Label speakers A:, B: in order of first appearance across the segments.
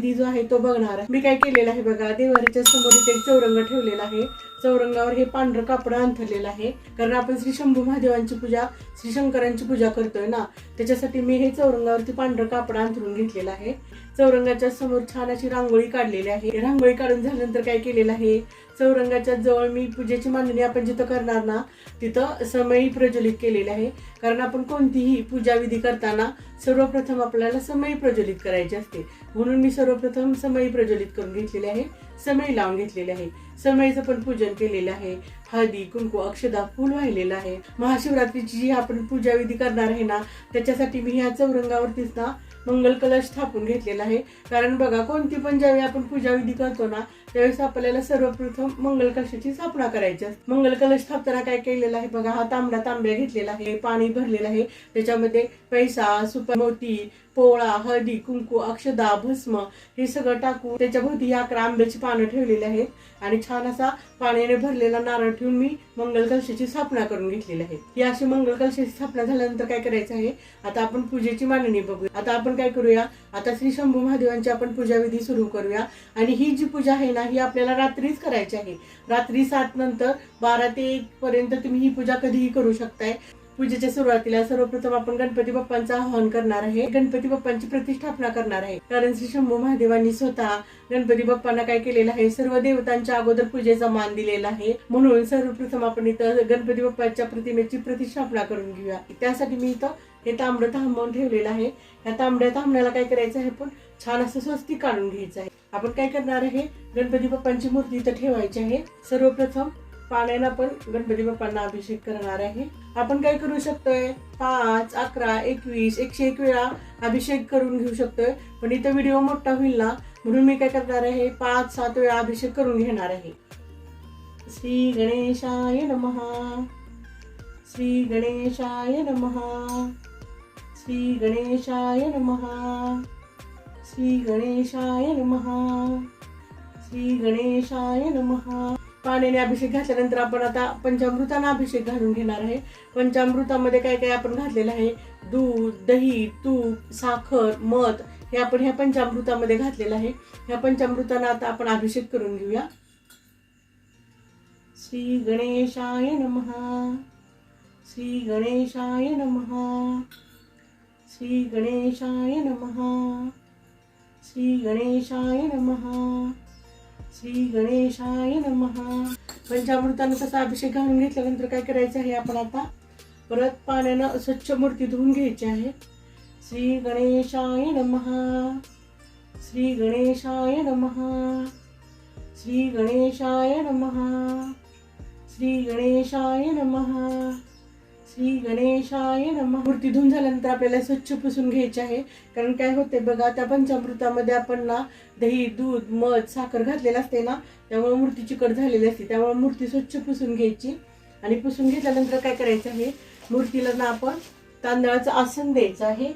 A: विधी जो आहे तो बघणार आहे. मी काय केलेलं आहे बघा देवारीच्या समोर इथे एक चौरंग ठेवलेला आहे. चौरंगावर हे पांढरं कापड अंथरलेलं आहे. कारण आपण श्री शंभू महादेवांची पूजा श्री शंकरांची पूजा करतोय ना त्याच्यासाठी मी हे चौरंगावरती पांढरं कापड अंथरून घेतलेलं आहे. चौरंगाच्या समोर छान अशी रांगोळी काढलेली आहे. रांगोळी काढून झाल्यानंतर काय केलेलं आहे? चौरंगाच्या जवळ मी पूजेची मांडणी आपण जिथं करणार ना तिथं समयी प्रज्वलित केलेले आहे. कारण आपण कोणतीही पूजाविधी करताना सर्वप्रथम आपल्याला समयी प्रज्वलित करायची असते. म्हणून मी सर्वप्रथम समयी प्रज्वलित करून घेतलेले आहे. समयी लावून घेतलेले आहे. समयीचं पण पूजन केलेलं आहे. हळदी कुंकू अक्षदा फुल वाहिलेलं आहे. महाशिवरात्रीची जी आपण पूजाविधी करणार आहे ना त्याच्यासाठी मी ह्या चौरंगावरतीच ना मंगल कलश स्थापून घेतलेला आहे. कारण बघा कोणती पण ज्यावेळी आपण पूजा विधी करतो ना त्यावेळेस आपल्याला सर्वप्रथम मंगल कलशाची स्थापना करायची असते. मंगल कलश स्थापताना काय केलेला आहे बघा हा तांबडा तांब्या घेतलेला आहे पाणी भरलेलं आहे. त्याच्यामध्ये पैसा सुपर मोती पोळा हळदी कुंकू अक्षदा भस्म हे सगळं टाकून त्याच्याभोवती अकरा आंब्याची पानं ठेवलेली आहेत. आणि छान असा पाण्याने भरलेला नारळ ठेवून मी मंगल कलशाची स्थापना करून घेतलेली आहे. ही अशी मंगल कलशाची स्थापना झाल्यानंतर काय करायचं आहे? आता आपण पूजेची मांडणी बघूया. आता आपण काय करूया? आता श्री शंभू महादेवांची आपण पूजाविधी सुरू करूया. आणि ही जी पूजा आहे ना ही आपल्याला रात्रीच करायची आहे. रात्री सात नंतर बारा ते एक पर्यंत तुम्ही ही पूजा कधीही करू शकताय. पूजेच्या सुरुवातीला सर्वप्रथम आपण गणपती बाप्पांचं आवाहन करणार आहे. गणपती बाप्पांची प्रतिष्ठापना करणार आहे. कारण श्री शंभू महादेवांनी स्वतः गणपती बाप्पांना काय केलेलं आहे? सर्व देवतांच्या अगोदर पूजेचा मान दिलेला आहे. म्हणून सर्वप्रथम आपण इथं गणपती बाप्पाच्या प्रतिमेची प्रतिष्ठापना करून घेऊया. त्यासाठी मी इथं हे तांबडं थांबवून ठेवलेलं आहे. या तांबड्या थांबण्याला काय करायचं आहे पण छान असं स्वस्ती काढून घ्यायचं आहे. आपण काय करणार आहे? गणपती बाप्पांची मूर्ती इथं ठेवायची आहे. सर्वप्रथम पाण्यानं आपण गणपती बाप्पांना अभिषेक करणार आहे. आपण काय करू शकतोय? पाच अकरा एकवीस एकशे एक वेळा अभिषेक करून घेऊ शकतोय. पण इथं व्हिडिओ मोठा होईल ना म्हणून मी काय करणार आहे? पाच सात वेळा अभिषेक करून घेणार आहे. श्री गणेशाय नमहा श्री गणेशाय नमहा श्री गणेशाय नमहा श्री गणेशाय नमहा श्री गणेशाय नमहा पाण्याने अभिषेक घातल्यानंतर आपण आता पंचामृताना अभिषेक घालून घेणार आहे. पंचामृतामध्ये काय काय आपण घातलेलं आहे? दूध दही तूप साखर मध हे आपण ह्या पंचामृतामध्ये घातलेलं आहे. ह्या पंचामृताना आता आपण अभिषेक करून घेऊया. श्री गणेशाय नमहा श्री गणेशाय नमहा श्री गणेशाय नमहा श्री गणेशाय नमहा श्री गणेशाय नमहा पंचामृतानं तसा अभिषेक घालून घेतल्यानंतर काय करायचं आहे आपण आता? परत पाण्यानं स्वच्छ मूर्ती धुवून घ्यायची आहे. श्री गणेशाय नमहा श्री गणेशाय नमहा श्री गणेशाय नमहा श्री गणेशाय नमहा श्री गणेशाय नम. मूर्ती धुवून झाल्यानंतर आपल्याला स्वच्छ पुसून घ्यायची आहे. कारण काय होते बघा त्या पंचामृतामध्ये आपण ना दही दूध मध साखर घातलेला असते ना त्यामुळे मूर्ती चिकट झालेली असते. त्यामुळे मूर्ती स्वच्छ पुसून घ्यायची. आणि पुसून घेतल्यानंतर काय करायचं आहे? मूर्तीला ना आपण तांदळाचं आसन द्यायचं आहे.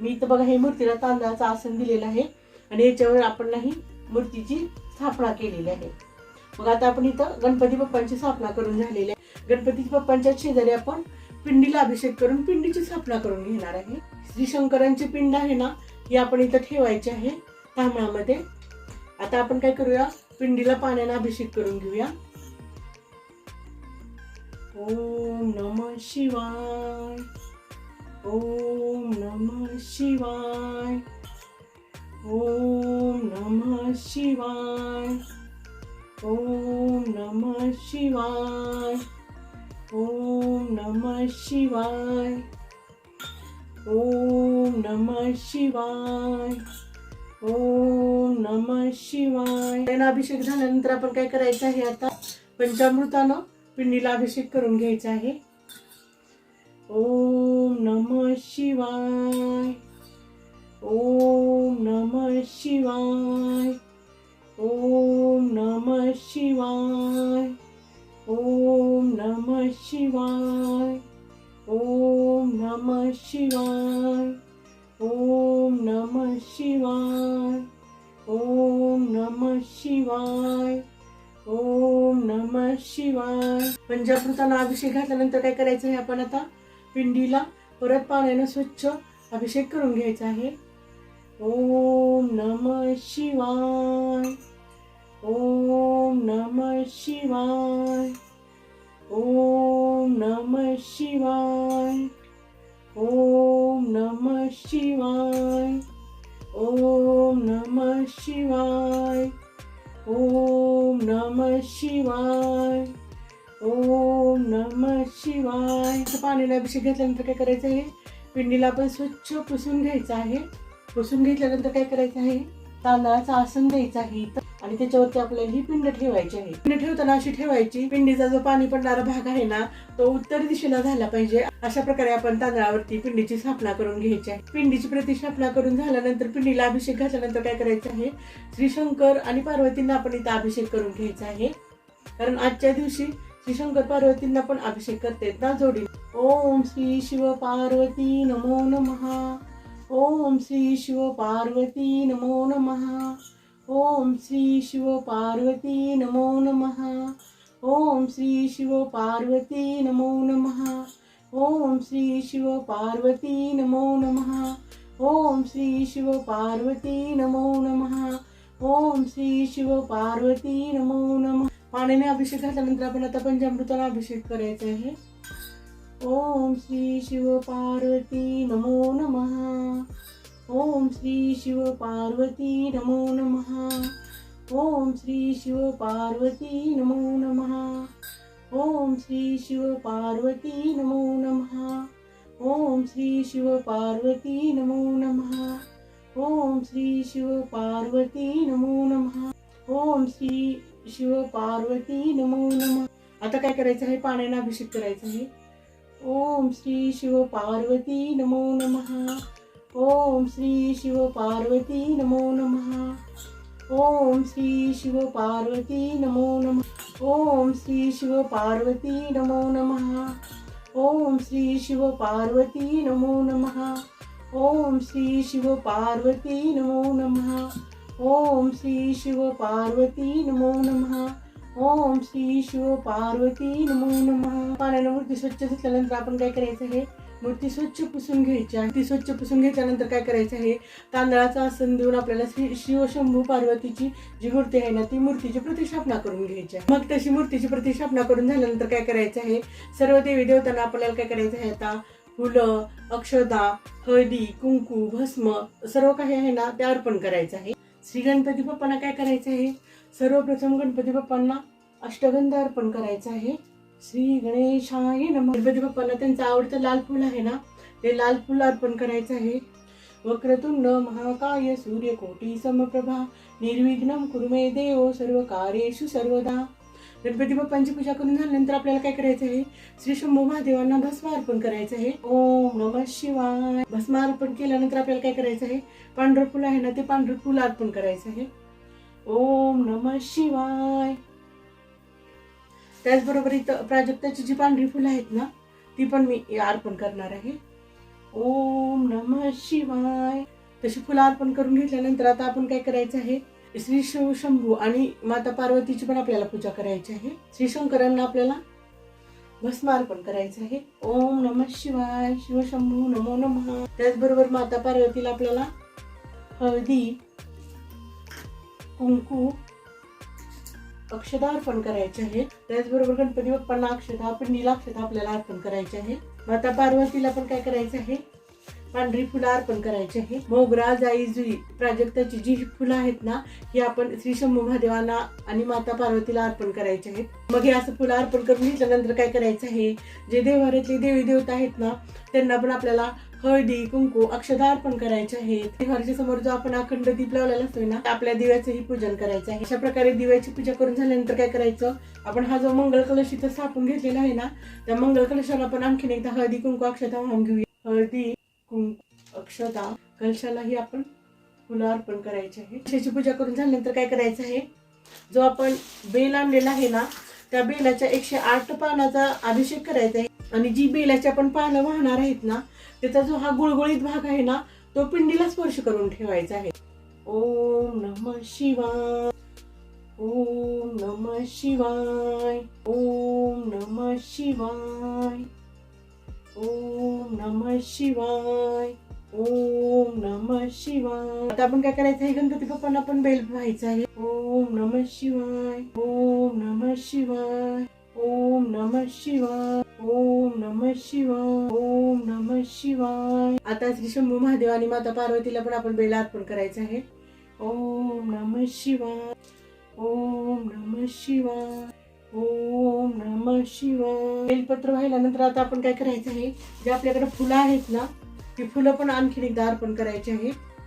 A: मी इथं बघा हे मूर्तीला तांदळाचं आसन दिलेलं आहे. आणि याच्यावर आपण नाही मूर्तीची स्थापना केलेली आहे. मग आता आपण इथं गणपती बाप्पांची स्थापना करून झालेली आहे. गणपती बाप्पांच्या शेजारी आपण पिंडीला अभिषेक करून पिंडीची स्थापना करून घेणार आहे. श्री शंकरांची पिंड आहे ना ही आपण इथं ठेवायची आहे. तांबळामध्ये आता आपण काय करूया? पिंडीला पाण्याने अभिषेक करून घेऊया. ओम नम शिवाय. ओम नम शिवाय. ओम नम शिवाय. ओम नम शिवाय. ओम नम शिवाय। ओम नम शिवाय। ओम नम शिवाय। त्यानं अभिषेक झाल्यानंतर आपण काय करायचं आहे आता? पंचामृतानं पिंडीला अभिषेक करून घ्यायचा आहे. ओम नम शिवाय। ओम नम शिवाय। ओम नम शिवाय। शिवाय. ओम नम शिवाय. ओम नम शिवाय. ओम नम शिवाय. ओम नम शिवाय. पंजाबृताला अभिषेक घातल्यानंतर काय करायचं आहे आपण आता? पिंडीला परत पाण्यानं स्वच्छ अभिषेक करून घ्यायचा आहे. ओम नम शिवाय. ओम नम शिवाय. ओम नम शिवाय ओम नम शिवाय ओम नम शिवाय ओम नम शिवाय ओम नम शिवाय. पाण्याला अभिषेक घेतल्यानंतर काय करायचं आहे? पिंडीला आपण स्वच्छ पुसून घ्यायचं आहे. पुसून घेतल्यानंतर काय करायचं आहे? तांदळाचं आसन द्यायचं आहे. इथं. आणि त्याच्यावरती आपल्याला ही पिंड ठेवायची आहे. पिंड ठेवताना अशी ठेवायची पिंडीचा जो पाणी पडणारा भाग आहे ना तो उत्तर दिशेला झाला पाहिजे. अशा प्रकारे आपण तांदळावरती पिंडीची स्थापना करून घ्यायची आहे. पिंडीची प्रतिष्ठापना करून झाल्यानंतर पिंडीला अभिषेक घातल्यानंतर काय करायचं आहे? श्रीशंकर आणि पार्वतींना आपण इथं अभिषेक करून घ्यायचा आहे. कारण आजच्या दिवशी श्रीशंकर पार्वतींना पण अभिषेक करते ना जोडी ओम श्री शिव पार्वती नमो नमः. ओम श्री शिव पार्वती नमो नमः. ओम श्री शिव पार्वती नमो नमः। ओम श्री शिव पार्वती नमो नमः। ओम श्री शिव पार्वती नमो नमः। ओम श्री शिव पार्वती नमो नमः। ओम श्री शिव पार्वती नमो नमः। पाण्याने अभिषेक घातल्यानंतर आपण आता पंचामृताला अभिषेक करायचा आहे. ओम श्री शिव पार्वती नमो नमः. ओम श्री शिव पार्वती नमो नमः। ओम श्री शिव पार्वती नमो नमः। ओम श्री शिव पार्वती नमो नमः। ओम श्री शिव पार्वती नमो नमः। ओम श्री शिव पार्वती नमो नमः। ओम श्री शिव पार्वती नमो नमः। आता काय करायचं आहे? पाण्याने अभिषेक करायचा आहे. ओम श्री शिव पार्वती नमो नमः. ओम श्री शिव पार्वती नमो नमः। ओम श्री शिव पार्वती नमो नमः। ओम श्री शिव पार्वती नमो नमः। ओम श्री शिव पार्वती नमो नमः। ओम श्री शिव पार्वती नमो नमः। ओम श्री शिव पार्वती नमो नमः। ओम श्री शिव पार्वती नमो नमः। पाण्यानं मूर्ती स्वच्छ धुतल्यानंतर आपण काय करायचं मग मूर्ती स्वच्छ पुसून घ्यायची आहे ती स्वच्छ पुसून घेतल्यानंतर काय करायचं आहे? तांदळाचा आसन देऊन आपल्याला श्री शिवशंभू पार्वतीची जी मूर्ती आहे ना ती मूर्तीची प्रतिष्ठापना करून घ्यायची आहे. मग तशी मूर्तीची प्रतिष्ठापना करून झाल्यानंतर काय करायचं आहे? सर्व देवी देवतांना आपल्याला काय करायचं आहे आता? फुलं अक्षदा हळदी कुंकू भस्म सर्व काही आहे ना ते अर्पण करायचं आहे. श्री गणपती बाप्पांना काय करायचं आहे? सर्वप्रथम गणपती बाप्पांना अष्टगंध अर्पण करायचं आहे. श्री गणेशाय नम. गणपती बाप्पांना त्यांचं आवडतं लाल फुल आहे ना ते लाल फुल अर्पण करायचं आहे. वक्रतुंड महाकाय सूर्यकोटी समप्रभा निर्विघ्नम कुरुमे देव सर्व कार्येशु सर्वदा. गणपती बाप्पांची पूजा करून झाल्यानंतर आपल्याला काय करायचं आहे? श्री शंभू महादेवांना भस्म अर्पण करायचं आहे. ओम नमः शिवाय. भस्म अर्पण केल्यानंतर आपल्याला काय करायचं आहे? पांढरं फुल आहे ना ते पांढरं फुल अर्पण करायचं आहे. ओम नमः शिवाय. त्याचबरोबर इथं प्राजक्ताची जी पांढरी फुलं आहेत ना ती पण मी अर्पण करणार आहे. ओम नमः शिवाय. तशी फुलं अर्पण करून घेतल्यानंतर आता आपण काय करायचं आहे? श्री शिव शंभू आणि माता पार्वतीची पण आपल्याला पूजा करायची आहे. श्री शंकरांना आपल्याला भस्म अर्पण करायचं आहे. ओम नमः शिवाय. शिवशंभू नमो नमः. त्याचबरोबर माता पार्वतीला आपल्याला हळदी कुंकू अक्षता अर्पण करायचे आहे त्याचबरोबर गणपती बाप्पांना अक्षता पिंडीला अक्षता आपल्याला अर्पण करायचे आहे माता पार्वतीला पण काय करायचं आहे? पांढरी फुलं अर्पण करायची आहे. मोगरा जाई जुई प्राजक्ताची जी फुलं आहेत ना ही आपण श्री शंभू महादेवांना आणि माता पार्वतीला अर्पण करायचे आहेत. मग हे असं फुलं अर्पण करून घेतल्यानंतर काय करायचं आहे? जे देवाऱ्यातले देवी देवता आहेत ना त्यांना पण आपल्याला हळदी कुंकू अक्षदा अर्पण करायचे आहेत. देवाच्या समोर जो आपण अखंड दीप लावलेला असतोय ना आपल्या दिव्याचंही पूजन करायचं आहे. अशा प्रकारे दिव्याची पूजा करून झाल्यानंतर काय करायचं आपण हा जो मंगळ कलश इथं स्थापन घेतलेला आहे ना त्या मंगळ कलशाला आपण आणखीन एकदा हळदी कुंकू अक्षता वाहून घेऊया. हळदी कुंकू अक्षता कलशालाही आपण फुलं अर्पण करायचे आहे. कशाची पूजा करून झाल्यानंतर काय करायचं आहे जो आपण बेल आणलेला आहे ना त्या बेलाच्या एकशे आठ पानाचा अभिषेक करायचा आहे. आणि जी बेलाची आपण पानं वाहणार आहेत ना त्याचा जो हा गुळगुळीत भाग आहे ना तो पिंडीला स्पर्श करून ठेवायचा आहे. ओम नम शिवाय ओम नम शिवाय ओम नम शिवाय ओम नम शिवाय ओम नम शिवाय. आता आपण काय करायचं आहे? गणपती बाप्पांना आपण बेल व्हायचं आहे. ओम नम शिवाय ओम नम शिवाय. ओम नम शिवाय ओम नम शिवाय ओम नम शिवाय. आता श्री शंभू महादेव आणि माता पार्वतीला पण आपण बेला अर्पण करायचं आहे. ओम नम शिवाय ओम नम शिवाय ओम नम शिवाय. बेलपत्र व्हायल्यानंतर आता आपण काय करायचं आहे जे आपल्याकडे फुलं आहेत ना ती फुलं पण आणखीन एकदा अर्पण करायची आहेत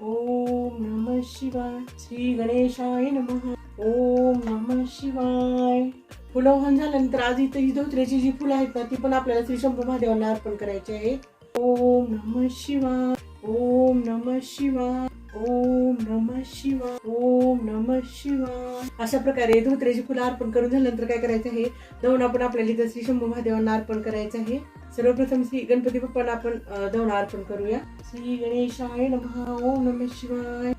A: ओम नम शिवाय श्री गणेशाय नम. ओम नम शिवाय. फुलं झाल्यानंतर आज इथं ही धोत्र्याची जी फुलं आहेत ना ती पण आपल्याला श्री शंभू महादेवांना अर्पण करायची आहे. ओम नम शिवाय. ओम नम शिवाय. ओम नम शिवाय. ओम नम शिवाय. अशा प्रकारे धोत्र्याची फुलं अर्पण करून झाल्यानंतर काय करायचं आहे? दौन आपण आपल्याला इथं श्री शंभू महादेवांना अर्पण करायचं आहे. सर्वप्रथम श्री गणपती बाप्पाला आपण अ, अर्पण करूया. श्री गणेशाय नमः. ओम नम शिवाय.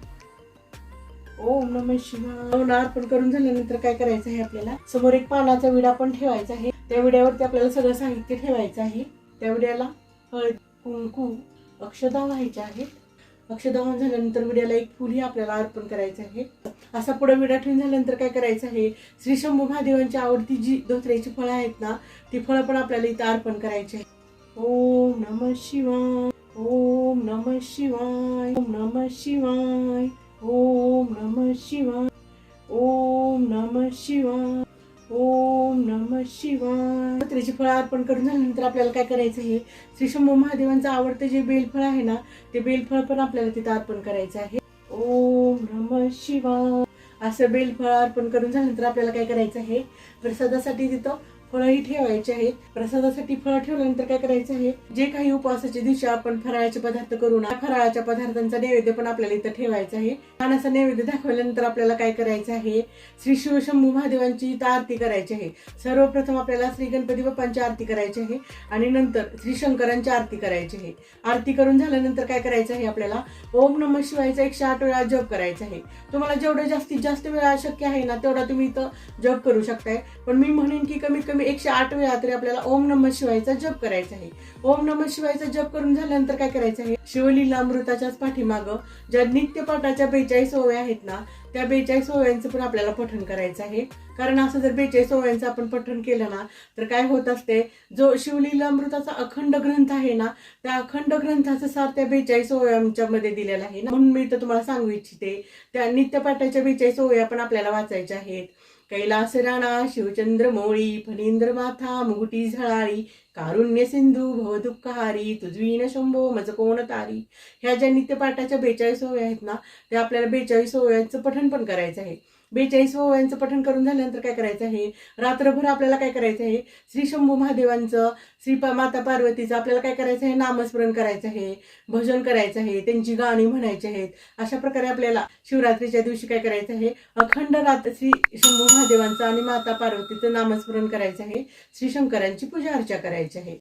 A: ओम नम शिवाय. दौन अर्पण करून झाल्यानंतर काय करायचं आहे आपल्याला? समोर एक पानाचा विडा पण ठेवायचा आहे. त्या विड्यावरती आपल्याला सगळं साहित्य ठेवायचं आहे. त्या विड्याला हळद कुंकू अक्षदा व्हायच्या आहेत. अक्षदहन झाल्यानंतर विड्याला एक फुलही आपल्याला अर्पण करायचं आहे. असा पुढे विडा ठेवून झाल्यानंतर काय करायचं आहे? श्री शंभू महादेवांची आवडती जी धोत्र्याची फळं आहेत ना ती फळं पण आपल्याला इथं अर्पण करायची आहे. ओम नम शिवाय ओम नम शिवाय ओम नम शिवाय ओम नम शिवाय ओम नम शिवाय. ओम नम शिवाय. धोत्र्याची फळं अर्पण करून झाल्यानंतर आपल्याला काय करायचं आहे? श्री शंभू महादेवांचं आवडतं जे बेलफळ आहे ना ते बेलफळ पण आपल्याला तिथं अर्पण करायचं आहे. ओम नम शिवाय. असं बेलफळ अर्पण करून झाल्यानंतर आपल्याला काय करायचं आहे? प्रसादासाठी तिथं फळंही ठेवायचे आहेत. प्रसादासाठी फळं ठेवल्यानंतर काय करायचं आहे? जे काही उपवासाच्या दिवशी आपण फराळाचे पदार्थ करू ना फराळाच्या पदार्थांचा नैवेद्य पण आपल्याला इथं ठेवायचा आहे. पानाचा नैवेद्य दाखवल्यानंतर आपल्याला काय करायचं आहे? श्री शिवशंभू महादेवांची इथं आरती करायची आहे. सर्वप्रथम आपल्याला श्री गणपती बाप्पांची आरती करायची आहे आणि नंतर श्री शंकरांची आरती करायची आहे. आरती करून झाल्यानंतर काय करायचं आहे आपल्याला? ओम नम शिवायचा एकशे आठ वेळा जप करायचा आहे. तुम्हाला जेवढं जास्तीत जास्त वेळा शक्य आहे ना तेवढा तुम्ही इथं जप करू शकताय. पण मी म्हणेन की कमीत कमी एकशे आठ वेळा तरी आपल्याला ओम नम शिवायचा जप करायचा आहे. ओम नम शिवायचा जप करून झाल्यानंतर काय करायचं आहे? शिवलीला अमृताच्याच पाठीमागं ज्या नित्यपाठाच्या बेचाळीस ओव्या आहेत ना त्या बेचाळीस ओव्यांचं पण आपल्याला पठण करायचं आहे. कारण असं जर बेचाळीस ओव्यांचं आपण पठण केलं ना तर काय होत असते? जो शिवलीला अमृताचा अखंड ग्रंथ आहे ना त्या अखंड ग्रंथाचं सार त्या बेचाळीस ओव्यांच्या मध्ये दिलेला आहे ना. म्हणून मी तर तुम्हाला सांगू इच्छिते त्या नित्यपाठाच्या बेचाळीस ओव्या पण आपल्याला वाचायच्या आहेत. कैलास राणा शिवचंद्र मोळी फणींद्र माथा मुगुटी झळाळी कारुण्य सिंधू भवदुःखहारी तुझवीन शंभो मज कोण तारी. ह्या ज्या नित्यपाठाच्या बेचाळीस ओव्या आहेत ना त्या आपल्याला बेचाळीस ओव्यांचं पठण पण करायचं आहे. बेचाळीस ओव्यांचं पठण करून झाल्यानंतर काय करायचं आहे? रात्रभर आपल्याला काय करायचं आहे? श्री शंभू महादेवांचं श्री माता पार्वतीचं आपल्याला काय करायचं आहे? नामस्मरण करायचं आहे भजन करायचं आहे त्यांची गाणी म्हणायची आहेत. अशा प्रकारे आपल्याला शिवरात्रीच्या दिवशी काय करायचं आहे? अखंड रात्र श्री शंभू महादेवांचं आणि माता पार्वतीचं नामस्मरण करायचं आहे. श्री शंकरांची पूजा अर्चा करायची आहे.